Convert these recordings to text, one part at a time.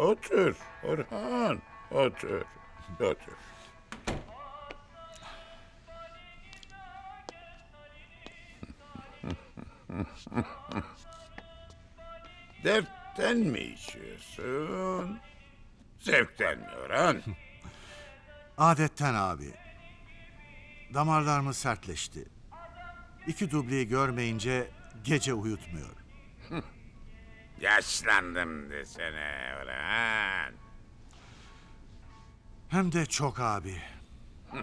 Otur Orhan. Otur. Otur. Dertten mi içiyorsun? Zevkten mi Orhan? Adetten abi. Damarlarımız sertleşti. İki dubleyi görmeyince gece uyutmuyor. Yaşlandım desene Orhan. Hem de çok abi.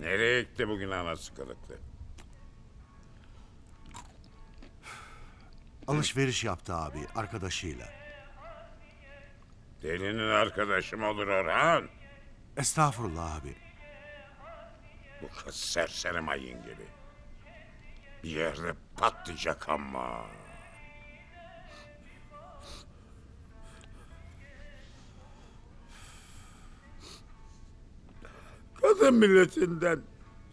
Nereye gitti bugün anası kılıklı? Alışveriş yaptı abi arkadaşıyla. Delinin arkadaşım olur Orhan. Estağfurullah abi. Bu kız serseri mayın gibi. Bir yerde patlayacak ama. Kadın milletinden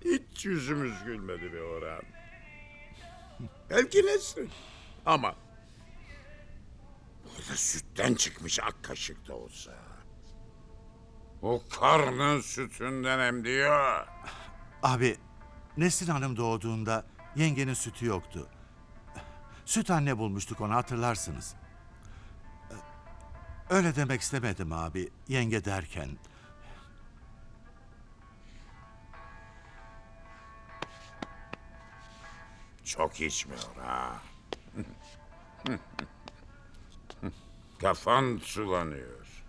hiç yüzümüz gülmedi be Orhan. Belki Nesrin. Ama burada sütten çıkmış ak kaşık da olsa. O karnın sütünden emdiyor. Abi Nesrin Hanım doğduğunda yengenin sütü yoktu. Süt anne bulmuştuk onu hatırlarsınız. Öyle demek istemedim abi yenge derken. Çok içmiyor ha. Kafan sulanıyor.